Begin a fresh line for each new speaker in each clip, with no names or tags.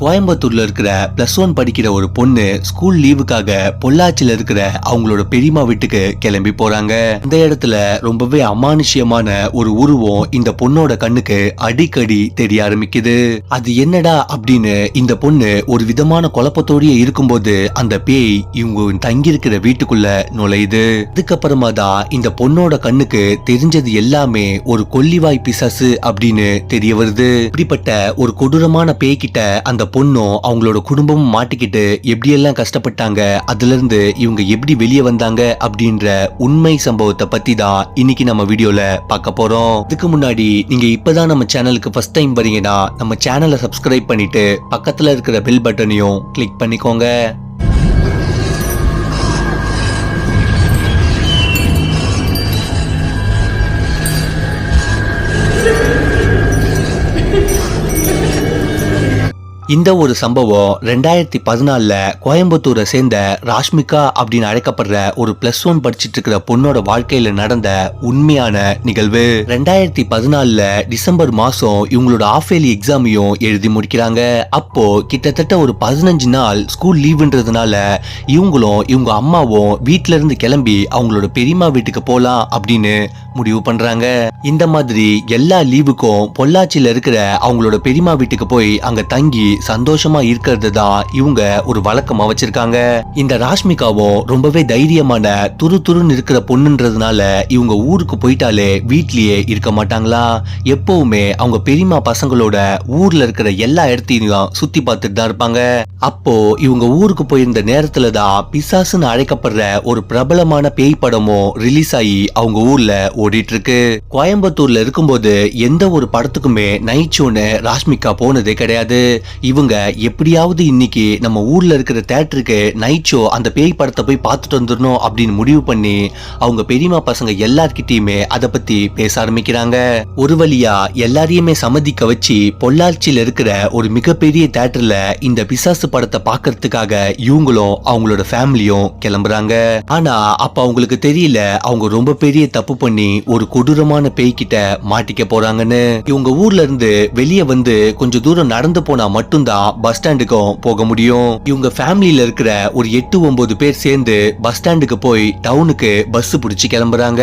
கோயம்புத்தூர்ல இருக்கிற plus one படிக்கிற ஒரு பொண்ணு ஸ்கூல் லீவுக்காக பொள்ளாச்சியில இருக்கிற அவங்களோட பெரியம்மா வீட்டுக்கு கிளம்பி போறாங்க. இந்த இடத்துல ரொம்பவே அமானுஷ்யமான ஒரு உருவம் இந்த பொண்ணோட கண்ணுக்கு அடிக்கடி தெரிய ஆரம்பிக்குது. அது என்னடா அப்படின்னு இந்த பொண்ணு ஒரு விதமான குழப்பத்தோடயே இருக்கும்போது அந்த பேய் இவங்க தங்கி இருக்கிற வீட்டுக்குள்ள நுழையுது. அதுக்கப்புறமா தான் இந்த பொண்ணோட கண்ணுக்கு தெரிஞ்சது எல்லாமே ஒரு கொல்லிவாய் பிசாசு அப்படின்னு தெரிய வருது. இப்படிப்பட்ட ஒரு கொடூரமான பேய்கிட்ட அந்த பொண்ணும் அவங்களோட குடும்பமும் மாட்டிக்கிட்டு எப்படியெல்லாம் கஷ்டப்பட்டாங்க அதுலேருந்து இவங்க எப்படி வெளியே வந்தாங்க அப்படின்ற உண்மை சம்பவத்தை பத்தி தான் இன்னைக்கு நம்ம வீடியோல பார்க்க போறோம். இதுக்கு முன்னாடி நீங்க இப்பதான் நம்ம சேனலுக்கு ஃபர்ஸ்ட் டைம் வரீங்கன்னா நம்ம சேனலை சப்ஸ்கிரைப் பண்ணிட்டு பக்கத்துல இருக்கிற பெல் பட்டனையும் கிளிக் பண்ணிக்கோங்க. இந்த ஒரு சம்பவம் ரெண்டாயிரத்தி பதினாலில் கோயம்புத்தூரை சேர்ந்த ராஷ்மிகா அப்படின்னு அழைக்கப்படுற ஒரு பிளஸ் ஒன் படிச்சுட்டு இருக்கிற பொண்ணோட வாழ்க்கையில நடந்த உண்மையான நிகழ்வு. ரெண்டாயிரத்தி பதினாலில் டிசம்பர் மாசம் இவங்களோட ஆஃப் எக்ஸாமையும் எழுதி முடிக்கிறாங்க. அப்போ கிட்டத்தட்ட ஒரு பதினஞ்சு நாள் ஸ்கூல் லீவுன்றதுனால இவங்களும் இவங்க அம்மாவும் வீட்டில இருந்து கிளம்பி அவங்களோட பெரியம்மா வீட்டுக்கு போலாம் அப்படின்னு முடிவு பண்றாங்க. இந்த மாதிரி எல்லா லீவுக்கும் பொள்ளாச்சியில இருக்கிற அவங்களோட பெரியம்மா வீட்டுக்கு போய் அங்க தங்கி சந்தோஷமா இருக்கிறது தான் இவங்க ஒரு வழக்கமா வச்சிருக்காங்க. இந்த ராஷ்மிகாவும் ரொம்பவே தைரியமான துரு துருன்னு இருக்கிற பொண்ணுன்றதுனால இவங்க ஊருக்கு போயிட்டாலே வீட்லயே இருக்க மாட்டாங்களா? எப்பவுமே அவங்க பெரியம்மா பசங்களோட ஊர்ல இருக்கிற எல்லா இடத்தையும் சுத்தி பார்த்துட்டு தான் இருப்பாங்க. அப்போ இவங்க ஊருக்கு போயிருந்த நேரத்துல தான் பிசாசுன்னு அழைக்கப்படுற ஒரு பிரபலமான பேய் படமும் ரிலீஸ் ஆகி அவங்க ஊர்ல ஓடிட்டு இருக்கு. கோயம்புத்தூர்ல இருக்கும்போது எந்த ஒரு படத்துக்குமே நைட் ஷோன்னு ராஷ்மிகா போனதே கிடையாது. இவங்க எப்படியாவது இன்னைக்கு நம்ம ஊர்ல இருக்கிற தேட்டருக்கு நைட் ஷோ அந்த பேய் படத்தை போய் பார்த்துட்டு வந்துடணும் அப்படின்னு முடிவு பண்ணி அவங்க பெரியம்மா பசங்க எல்லார்கிட்டயுமே அதை பத்தி பேச ஆரம்பிக்கிறாங்க. ஒரு வழியா எல்லாரையுமே சம்மதிக்க வச்சு பொள்ளாச்சியில இருக்கிற ஒரு மிகப்பெரிய தேட்டர்ல இந்த பிசாசு படத்தை பார்க்கறதுக்காக இவங்களும் அவங்களோட ஃபேமிலியும் கிளம்புறாங்க. ஆனா அப்ப அவங்களுக்கு தெரியல அவங்க ரொம்ப பெரிய தப்பு பண்ணி ஒரு கொடூரமான பேய்கிட்ட மாட்டிக்க போறாங்கன்னு. இவங்க ஊர்ல இருந்து வெளியே வந்து கொஞ்சம் தூரம் நடந்து போனா மட்டும் மட்டும்தான் பஸ் ஸ்டாண்டுக்கும் போக முடியும். இவங்க ஃபேமிலியில இருக்கிற ஒரு எட்டு ஒன்பது பேர் சேர்ந்து பஸ் ஸ்டாண்டுக்கு போய் டவுனுக்கு பஸ் பிடிச்சி கிளம்புறாங்க.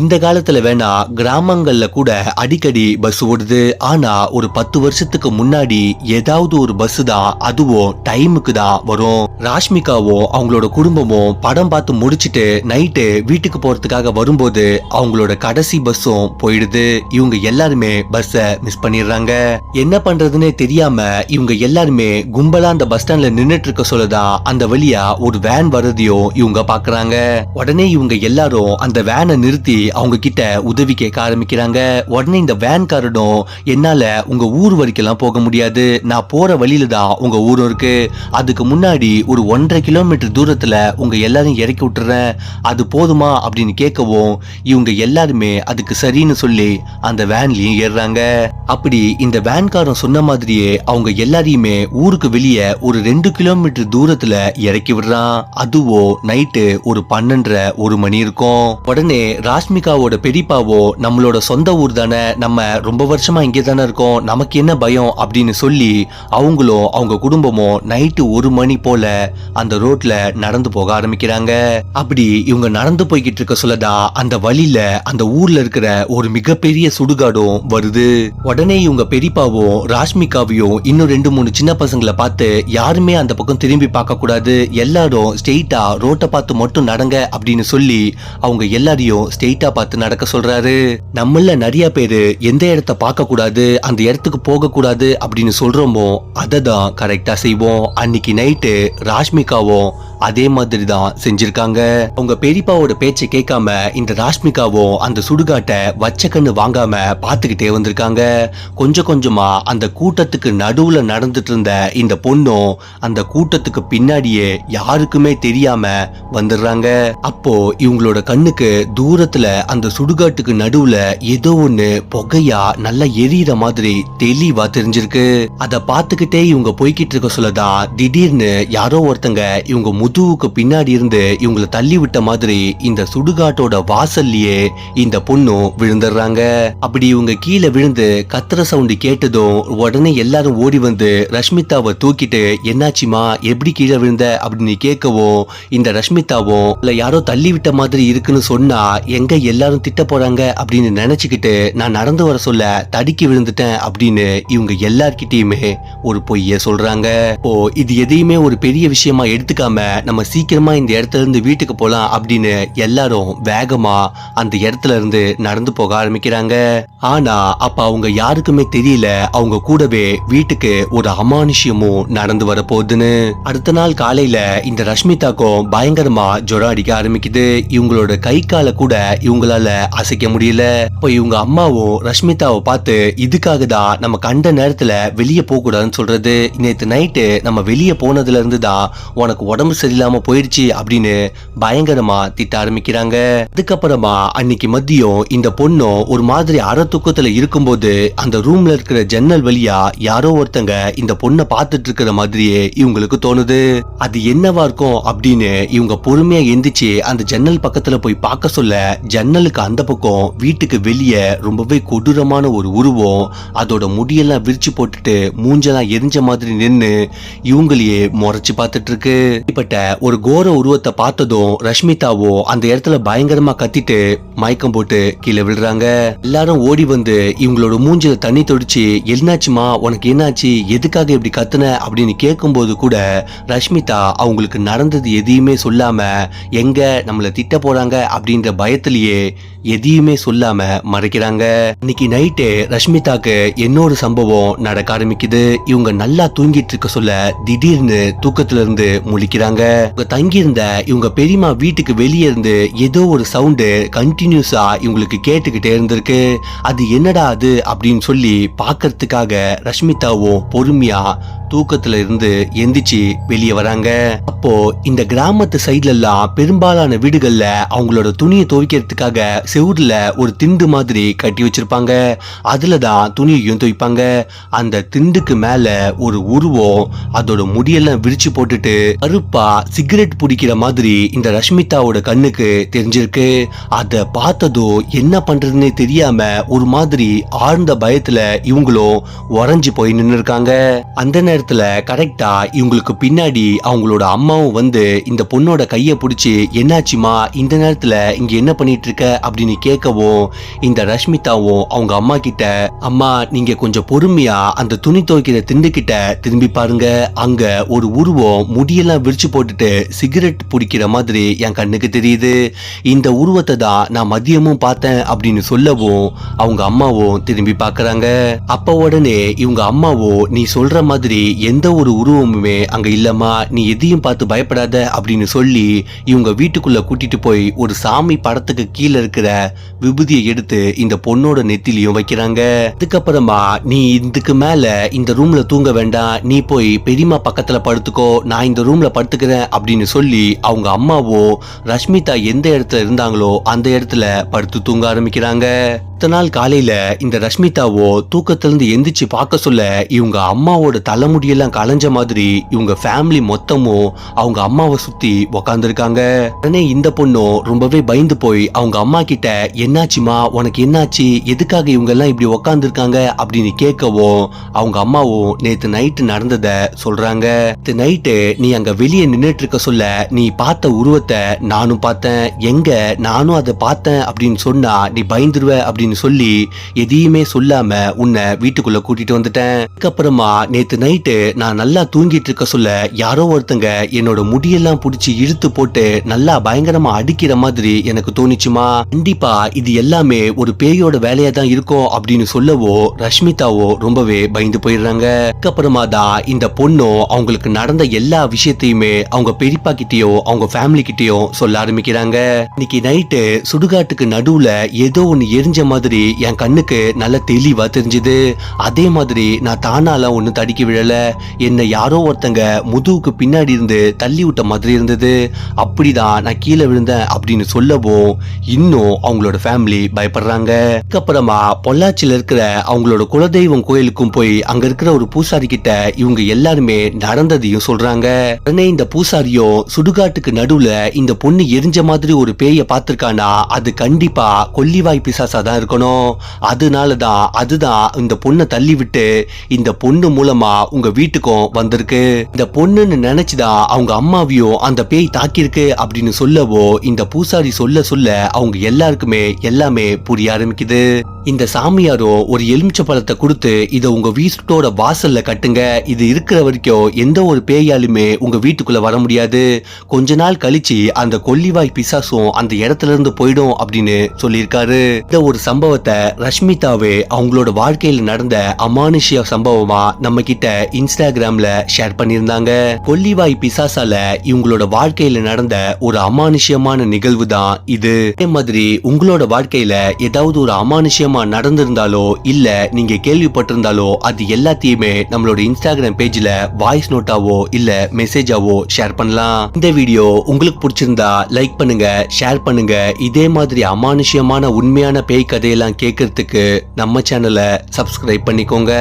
இந்த காலத்துல வேணா கிராமங்கள்ல கூட அடிக்கடி பஸ் ஓடுது. ஆனா ஒரு பத்து வருஷத்துக்கு முன்னாடி ஏதாவது ஒரு பஸ் தான் அதுவும் டைமுக்கு தான் வரும். ராஷ்மிகாவும் அவங்களோட குடும்பமும் படம் பார்த்து முடிச்சிட்டு நைட்டு வீட்டுக்கு போறதுக்காக வரும்போது அவங்களோட கடைசி பஸ்ஸும் போயிடுது. இவங்க எல்லாருமே பஸ்ஸ மிஸ் பண்ணிடுறாங்க. என்ன பண்றதுன்னே தெரியாம இவங்க எல்லாருமே கும்பலா அந்த பஸ் ஸ்டாண்ட்ல நின்னுட்டு இருக்க சொல்லதான் அந்த வழியா ஒரு வேன் வர்றதையும் இவங்க பாக்குறாங்க. உடனே இவங்க எல்லாரும் அந்த வேனை நிறுத்தி அவங்க கிட்ட உதவி கேட்க ஆரம்பிக்கிறாங்க. உடனே இந்த வேன்காரனும் என்னால உங்க ஊர் வரைக்கும் போக முடியாது. நான் போற வழியில தான் உங்க ஊரும் இருக்கு. அதுக்கு முன்னாடி ஒரு ஒன்றரை கிலோமீட்டர் தூரத்துல உங்க எல்லாரும் இறக்கி விட்டுறேன். அது போதுமா? அப்படின்னு கேட்கவும் இவங்க எல்லாருமே அதுக்கு சரின்னு சொல்லி அந்த வேன்லயும் ஏறுறாங்க. அப்படி இந்த வேன்காரன் சொன்ன மாதிரியே அவங்க எல்லாரையுமே ஊருக்கு வெளியே ஒரு ரெண்டு கிலோமீட்டர் தூரத்துல இறக்கி விடுறான். அதுவோ நைட்டு ஒரு பன்னெண்டரை ஒரு மணி இருக்கும். உடனே ராஷ்மிகாவோட பெரியப்பாவோ நம்மளோட சொந்த ஊர் தானே நம்ம ரொம்ப வருஷமா இங்கே தானே இருக்கோம் நமக்கு என்ன பயம் அப்படின்னு சொல்லி அவங்களும் அவங்க குடும்பமும் நைட்டு ஒரு மணி போல அந்த ரோட்ல நடந்து போக ஆரம்பிக்கிறாங்க. அப்படி இவங்க நடந்து போய்கிட்டு இருக்க சொல்லதா அந்த வழியில அந்த ஊர்ல இருக்கிற ஒரு மிகப்பெரிய சுடுகாடும் வருது. உடனே இவங்க பெரியப்பாவும் ராஷ்மிகாவையும் இன்னும் ரெண்டு மூணு சின்ன பசங்களை பார்த்து யாருமே அந்த பக்கம் திரும்பி பார்க்க கூடாது எல்லாரும் ஸ்ட்ரெயிட்டா ரோட்டை பார்த்து மட்டும் நடங்க அப்படின்னு சொல்லி அவங்க எல்லாரையும் ஸ்ட்ரெயிட்டா பார்த்து நடக்க சொல்றாரு. நம்மள நிறைய பேரு எந்த இடத்த பார்க்க கூடாது அந்த இடத்துக்கு போக கூடாது அப்படின்னு சொல்றோமோ அதை தான் கரெக்டா செய்வோம். அன்னைக்கு நைட்டு ராஷ்மிகாவும் அதே மாதிரி தான் செஞ்சிருக்காங்க. அவங்க பெரியப்பாவோட பேச்சை கேட்காம இந்த ராஷ்மிகாவும் அந்த சுடுகாட்டை வச்ச கண்ணு வாங்காம பார்த்துக்கிட்டே வந்திருக்காங்க. கொஞ்சம் கொஞ்சமா அந்த கூட்டத்துக்கு நடுவுல நடந்துட்டு இருந்த இந்த பொண்ணும் அந்த கூட்டத்துக்கு பின்னாடியே யாருக்குமே தெரியாம வந்துடுறாங்க. அப்போ இவங்களோட கண்ணுக்கு தூரத்துல அந்த சுடுகாட்டுக்கு நடுவுல ஏதோ ஒண்ணு புகையா நல்லா எரியிற மாதிரி தெளிவா தெரிஞ்சிருக்கு. அத பார்த்துக்கிட்டே இவங்க போய்கிட்டு இருக்க சொல்லதான் திடீர்னு யாரோ ஒருத்தங்க இவங்க முதுவுக்கு பின்னாடி இருந்து இவங்களை தள்ளி விட்ட மாதிரி இந்த சுடுகாட்டோட வாசல்லையே இந்த பொண்ணும் விழுந்துடுறாங்க. அப்படி இவங்க கீழே விழுந்து கத்துற சவுண்டு கேட்டதும் உடனே எல்லாரும் ஓடி வந்து ரஷ்மிதாவை தூக்கிட்டு என்னாச்சுமா எப்படி கீழே விழுந்த? அப்படின்னு கேட்கவும் இந்த ரஷ்மிதாவும் இல்ல யாரோ தள்ளி விட்ட மாதிரி இருக்குன்னு சொன்னா எங்க எல்லாரும் திட்ட போறாங்க? அப்படின்னு நினைச்சுக்கிட்டு நான் நடந்து வர சொல்ல தடுக்கி விழுந்துட்டேன் அப்படின்னு இவங்க எல்லார்கிட்டயுமே ஒரு பொய்ய சொல்றாங்க. ஓ இது எதையுமே ஒரு பெரிய விஷயமா எடுத்துக்காம நம்ம சீக்கிரமா இந்த இடத்துல இருந்து வீட்டுக்கு போலாம் அப்படின்னு எல்லாரும் வேகமா அந்த இடத்துல இருந்து நடந்து போக ஆரம்பிக்கிறாங்க. ஆனா அப்ப அவங்க யாருக்குமே தெரியல அவங்க கூடவே வீட்டுக்கு ஒரு அமானுஷ்யமும் நடந்து வர போகுதுன்னு. அடுத்த நாள் காலையில இந்த ரஷ்மிதாக்கும் பயங்கரமா ஜுரம் அடிக்க ஆரம்பிக்குது. இவங்களோட கை கால கூட இவங்களால அசைக்க முடியல. அப்ப இவங்க அம்மாவும் ரஷ்மிதாவை பார்த்து இதுக்காக தான் நம்ம கண்ட நேரத்துல வெளியே போக கூடாதுன்னு சொல்றது. நேத்து நைட்டு நம்ம வெளியே போனதுல இருந்து தான் உனக்கு உடம்பு சரியில்லாம போயிடுச்சு அப்படின்னு பயங்கரமா திட்ட ஆரம்பிக்கிறாங்க. அதுக்கப்புறமா அன்னைக்கு மதியம் இந்த பொண்ணும் ஒரு மாதிரி அற தூக்கத்துல இருக்கும்போது அந்த ரூம்ல இருக்கிற ஜன்னல் வழியா யாரோ ஒருத்தங்க இந்த பொண்ணை பார்த்துட்டு இருக்கிற மாதிரியே இவங்களுக்கு தோணுது. அது என்னவா இருக்கும் அப்படின்னு இவங்க பொறுமையா எந்திரிச்சு அந்த ஜன்னல் பக்கத்துல போய் பார்க்க சொல்ல ஜன்னலுக்கு அந்த பக்கம் வீட்டுக்கு வெளியே ரொம்பவே கொடூரமான ஒரு உருவம் அதோட முடியெல்லாம் விரிச்சு போட்டுட்டு மூஞ்செல்லாம் எரிஞ்ச மாதிரி நின்று இவங்களையே முறைச்சு பார்த்துட்டு இருக்கு. இப்பட்ட ஒரு கோர உருவத்தை பார்த்ததும் ரஷ்மிதாவோ அந்த இடத்துல பயங்கரமா கத்திட்டு மயக்கம் போட்டு கீழே விழுறாங்க. எல்லாரும் ஓடி வந்து இவங்களோட மூஞ்சில தண்ணி தொடிச்சு என்னாச்சுமா? உனக்கு என்னாச்சு? எதுக்காக இப்படி கத்துன? அப்படின்னு கேட்கும்போது கூட ரஷ்மிதா அவங்களுக்கு நடந்தது எதையுமே சொல்லாம எங்க நம்மள திட்ட போறாங்க? அப்படின்ற பயத்திலேயே எதையுமே சொல்லாம மறைக்கிறாங்க. இன்னைக்கு நைட்டு ரஷ்மிதாக்கு இன்னொரு சம்பவம் நடக்க ஆரம்பிக்குது. இவங்க நல்லா தூங்கிட்டு இருக்க சொல்ல திடீர்னு தூக்கத்துல இருந்து முழிக்கிறாங்க. இவங்க தங்கியிருந்த இவங்க பெரியம்மா வீட்டுக்கு வெளியே இருந்து ஏதோ ஒரு சவுண்டு கண்டினியூஸா இவங்களுக்கு கேட்டுக்கிட்டே இருந்திருக்கு. அது என்னடா அது அப்படின்னு சொல்லி பாக்குறதுக்காக ரஷ்மிதாவும் பொறுமையா தூக்கத்துல இருந்து எந்திரிச்சு வெளியே வராங்க. அப்போ இந்த கிராமத்து சைடுல எல்லாம் பெரும்பாலான வீடுகள்ல அவங்களோட துணியை துவைக்கிறதுக்காக செவுர்ல ஒரு திண்டு மாதிரி கட்டி வச்சிருப்பாங்க. அதுல தான் துணியையும் துவைப்பாங்க. அந்த திண்டுக்கு மேல ஒரு உருவம் அதோட முடியெல்லாம் விரிச்சு போட்டுட்டு கருப்பா சிகரெட் பிடிக்கிற மாதிரி இந்த ரஷ்மிதாவோட கண்ணுக்கு தெரிஞ்சிருக்கு. அத பார்த்ததும் என்ன பண்றதுன்னே தெரியாம ஒரு மாதிரி ஆழ்ந்த பயத்துல இவங்களும் உறைஞ்சு போய் நின்னு இருக்காங்க அந்த நேரத்தில் கரெக்டாக இவங்களுக்கு பின்னாடி அவங்களோட அம்மாவும் வந்து இந்த பொண்ணோட கையை பிடிச்சி என்னாச்சுமா இந்த நேரத்தில் இங்கே என்ன பண்ணிட்டு இருக்க அப்படின்னு கேட்கவும் இந்த ரஷ்மிதாவும் அவங்க அம்மா கிட்ட அம்மா நீங்கள் கொஞ்சம் பொறுமையாக அந்த துணி துவைக்கிற திண்டு கிட்ட திரும்பி பாருங்க. அங்கே ஒரு உருவம் முடியெல்லாம் விரிச்சு போட்டுட்டு சிகரெட் பிடிக்கிற மாதிரி என் கண்ணுக்கு தெரியுது. இந்த உருவத்தை தான் நான் மதியமும் பார்த்தேன் அப்படின்னு சொல்லவும் அவங்க அம்மாவும் திரும்பி பார்க்குறாங்க. அப்போ உடனே இவங்க அம்மாவோ நீ சொல்ற மாதிரி எந்த ஒரு உருவமுமே அங்க இல்லம்மா நீ எதையும் பார்த்து பயப்படாத அப்படின்னு சொல்லி இவங்க வீட்டுக்குள்ள கூட்டிட்டு போய் ஒரு சாமி படத்துக்கு கீழே இருக்கிற விபூதியை எடுத்து இந்த பொண்ணோட நெத்திலையும் வைக்கிறாங்க. அதுக்கப்புறமா நீ இதுக்கு மேல இந்த ரூம்ல தூங்க வேண்டாம் நீ போய் பெரியம்மா பக்கத்துல படுத்துக்கோ நான் இந்த ரூம்ல படுத்துக்கிறேன் அப்படின்னு சொல்லி அவங்க அம்மாவோ ரஷ்மிதா எந்த இடத்துல இருந்தாங்களோ அந்த இடத்துல படுத்து தூங்க ஆரம்பிக்கிறாங்க. அடுத்த நாள் காலையில இந்த ரஷ்மிதாவோ தூக்கத்திலிருந்து எந்திரிச்சு பார்க்க சொல்ல இவங்க அம்மாவோட தலைமுடியெல்லாம் களைஞ்ச மாதிரி இவங்க ஃபேமிலி மொத்தமும் அவங்க அம்மாவை சுத்தி உக்காந்துருக்காங்க. உடனே இந்த பொண்ணும் ரொம்பவே பயந்து போய் அவங்க அம்மா கிட்ட என்னாச்சுமா உனக்கு என்னாச்சு? எதுக்காக இவங்க எல்லாம் இப்படி உக்காந்துருக்காங்க? அப்படின்னு கேட்கவும் அவங்க அம்மாவும் நேத்து நைட்டு நடந்தத சொல்றாங்க. நேத்து நைட்டு நீ அங்க வெளியே நின்னுட்டு இருக்க சொல்ல நீ பார்த்த உருவத்தை நானும் பார்த்தேன். எங்க நானும் அதை பார்த்தேன். அப்படின்னு சொன்னா நீ பயந்துருவ அப்படின்னு சொல்லி எதையுமே சொல்லாம உன்னை வீட்டுக்குள்ள கூட்டிட்டு வந்துட்டேன். அதுக்கப்புறமா நேத்து நைட்டு நான் நல்லா தூங்கிட்டு இருக்க சொல்ல யாரோ ஒருத்தங்க என்னோட முடியெல்லாம் புடிச்சு இழுத்து போட்டு நல்லா பயங்கரமா அடிக்கிற மாதிரி எனக்கு தோணுச்சுமா. கண்டிப்பா இது எல்லாமே ஒரு பேயோட வேலையா தான் இருக்கும் அப்படின்னு சொல்லவோ ரஷ்மிதாவோ ரொம்பவே பயந்து போயிடுறாங்க. அதுக்கப்புறமா தான் இந்த பொண்ணும் அவங்களுக்கு நடந்த எல்லா விஷயத்தையுமே அவங்க பெரியப்பா கிட்டயோ அவங்க ஃபேமிலி கிட்டயோ சொல்ல ஆரம்பிக்கிறாங்க. இன்னைக்கு நைட்டு சுடுகாட்டுக்கு நடுவுல ஏதோ ஒன்னு எரிஞ்ச மாதிரி மாதிரி என் கண்ணுக்கு நல்ல தெளிவா தெரிஞ்சுது. அதே மாதிரி நான் தானாலாம் ஒன்றும் தடிக்க விழல. என்னை யாரோ ஒருத்தங்க முதுகுக்கு பின்னாடி இருந்து தள்ளி விட்ட மாதிரி இருந்தது. அப்படிதான் நான் கீழே விழுந்தேன் அப்படின்னு சொல்லவும் இன்னும் அவங்களோட ஃபேமிலி பயப்படுறாங்க. அதுக்கப்புறமா பொள்ளாச்சியில இருக்கிற அவங்களோட குலதெய்வம் கோயிலுக்கும் போய் அங்க இருக்கிற ஒரு பூசாரி கிட்ட இவங்க எல்லாருமே நடந்ததையும் சொல்றாங்க. உடனே இந்த பூசாரியும் சுடுகாட்டுக்கு நடுவுல இந்த பொண்ணு எரிஞ்ச மாதிரி ஒரு பேய பார்த்திருக்கானா அது கண்டிப்பா கொல்லிவாய் பிசாசா தான் இருக்கும். இருக்கணும். அதனால தான் அதுதான் இந்த பொண்ணை தள்ளி விட்டு இந்த பொண்ணு மூலமா உங்க வீட்டுக்கும் வந்திருக்கு. இந்த பொண்ணுன்னு நினைச்சுதான் அவங்க அம்மாவையும் அந்த பேய் தாக்கியிருக்கு அப்படின்னு சொல்லவோ இந்த பூசாரி சொல்ல சொல்ல அவங்க எல்லாருக்குமே எல்லாமே புரிய ஆரம்பிக்குது. இந்த சாமியாரோ ஒரு எலுமிச்ச பழத்தை கொடுத்து இதை உங்க வீட்டோட வாசல்ல கட்டுங்க. இது இருக்கிற வரைக்கும் எந்த ஒரு பேயாலுமே உங்க வீட்டுக்குள்ள வர முடியாது. கொஞ்ச நாள் கழிச்சு அந்த கொல்லிவாய் பிசாசும் அந்த இடத்துல இருந்து போயிடும் அப்படின்னு சொல்லியிருக்காரு. இந்த ஒரு சம்பவத்தை ரஷ்மிதாவே அவங்களோட வாழ்க்கையில நடந்த அமானுஷ்ய சம்பவமா நம்ம கிட்ட இன்ஸ்டாகிராம்ல ஷேர் பண்ணியிருந்தாங்க. கொல்லிவாய் பிசாசால இவங்களோட வாழ்க்கையில நடந்த ஒரு அமானுஷ்யமான நிகழ்வு தான் இது. அதே மாதிரி உங்களோட வாழ்க்கையில ஏதாவது ஒரு அமானுஷ்யமா நடந்திருந்தாலோ இல்ல நீங்க கேள்விப்பட்டிருந்தாலோ அது எல்லாத்தையுமே நம்மளோட இன்ஸ்டாகிராம் பேஜ்ல வாய்ஸ் நோட்டாவோ இல்ல மெசேஜாவோ ஷேர் பண்ணலாம். இந்த வீடியோ உங்களுக்கு பிடிச்சிருந்தா லைக் பண்ணுங்க ஷேர் பண்ணுங்க. இதே மாதிரி அமானுஷ்யமான உண்மையான பேய் கதை கதையெல்லாம் கேட்கறதுக்கு நம்ம சேனலை சப்ஸ்கிரைப் பண்ணிக்கோங்க.